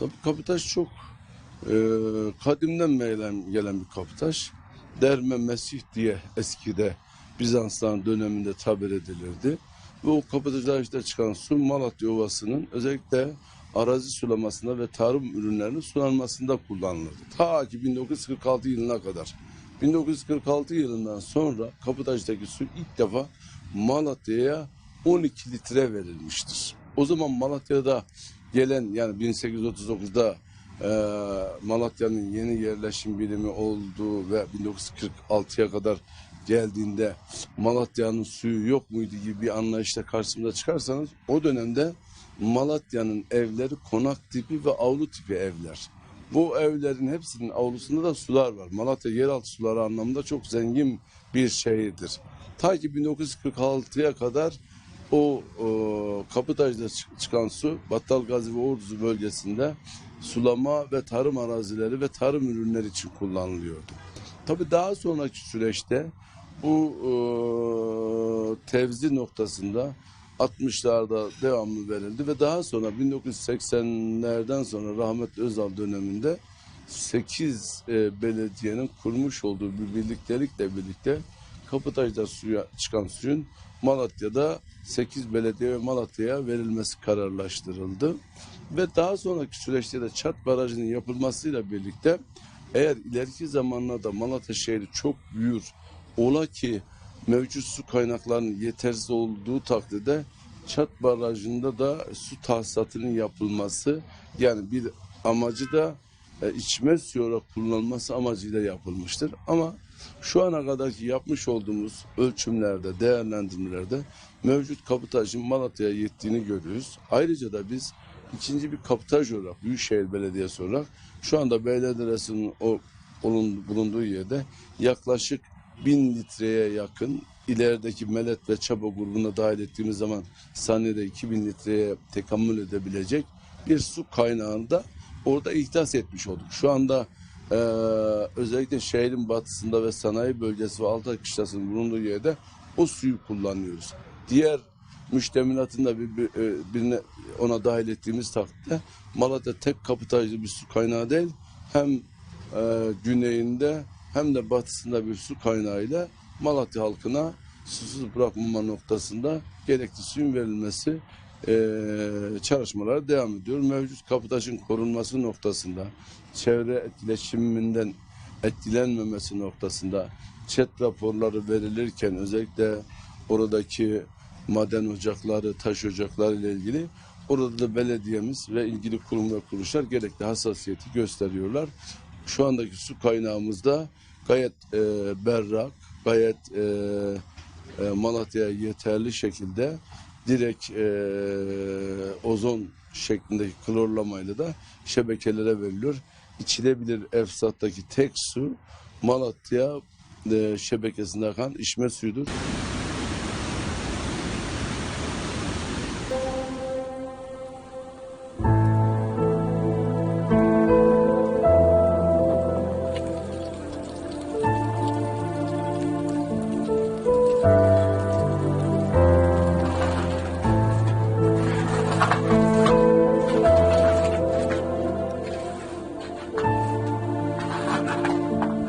Tabii Kapıtaş çok e, kadimden gelen, gelen bir Kapıtaş. Derme Mesih diye eskide Bizansların döneminde tabir edilirdi. Ve o Kapıtaş'ta çıkan su Malatya Ovası'nın özellikle arazi sulamasında ve tarım ürünlerinin sulanmasında kullanılırdı. Ta ki 1946 yılına kadar. 1946 yılından sonra Kapıtaş'taki su ilk defa Malatya'ya 12 litre verilmiştir. O zaman Malatya'da gelen yani 1839'da e, Malatya'nın yeni yerleşim birimi olduğu ve 1946'ya kadar geldiğinde Malatya'nın suyu yok muydu gibi bir anlayışla karşımıza çıkarsanız o dönemde Malatya'nın evleri konak tipi ve avlu tipi evler. Bu evlerin hepsinin avlusunda da sular var. Malatya yeraltı suları anlamında çok zengin bir şehirdir. Ta ki 1946'ya kadar o e, Kapıtaş'ta çık- çıkan su Battalgazi ve Ordu bölgesinde sulama ve tarım arazileri ve tarım ürünleri için kullanılıyordu. Tabii daha sonraki süreçte bu e, tevzi noktasında 60'larda devamlı verildi ve daha sonra 1980'lerden sonra rahmetli Özal döneminde 8 e, belediyenin kurmuş olduğu bir birliktelikle birlikte Kapıtaş'ta suya çıkan suyun Malatya'da 8 belediye ve Malatya'ya verilmesi kararlaştırıldı. Ve daha sonraki süreçte de Çat Barajı'nın yapılmasıyla birlikte eğer ileriki zamanlarda Malatya şehri çok büyür, ola ki mevcut su kaynaklarının yetersiz olduğu takdirde Çat Barajı'nda da su tahsisatının yapılması yani bir amacı da e, içme suyu olarak kullanılması amacıyla yapılmıştır. Ama şu ana kadarki yapmış olduğumuz ölçümlerde, değerlendirmelerde mevcut kaputajın Malatya'ya yettiğini görüyoruz. Ayrıca da biz ikinci bir kaputaj olarak Büyükşehir Belediyesi olarak şu anda Belediyesi'nin o bulun- bulunduğu yerde yaklaşık bin litreye yakın ilerideki Melet ve Çaba grubuna dahil ettiğimiz zaman saniyede 2000 litreye tekamül edebilecek bir su kaynağını da orada ihdas etmiş olduk. Şu anda eee, özellikle şehrin batısında ve sanayi bölgesi ve Altay kışlasının bulunduğu yerde o suyu kullanıyoruz. Diğer müştemilatında bir, bir- e, birine ona dahil ettiğimiz takdirde Malatya tek kaputajlı bir su kaynağı değil hem e, güneyinde hem de batısında bir su kaynağıyla Malatya halkına susuz bırakmama noktasında gerekli suyun verilmesi çalışmalar devam ediyor. Mevcut kaputajın korunması noktasında, çevre etkileşiminden etkilenmemesi noktasında çet raporları verilirken özellikle oradaki maden ocakları, taş ocakları ile ilgili orada da belediyemiz ve ilgili kurum ve kuruluşlar gerekli hassasiyeti gösteriyorlar. Şu andaki su kaynağımızda gayet e, berrak, gayet e, e, Malatya'ya yeterli şekilde direkt e, ozon şeklindeki klorlamayla da şebekelere veriliyor. İçilebilir efsattaki tek su Malatya e, şebekesinde akan içme suyudur.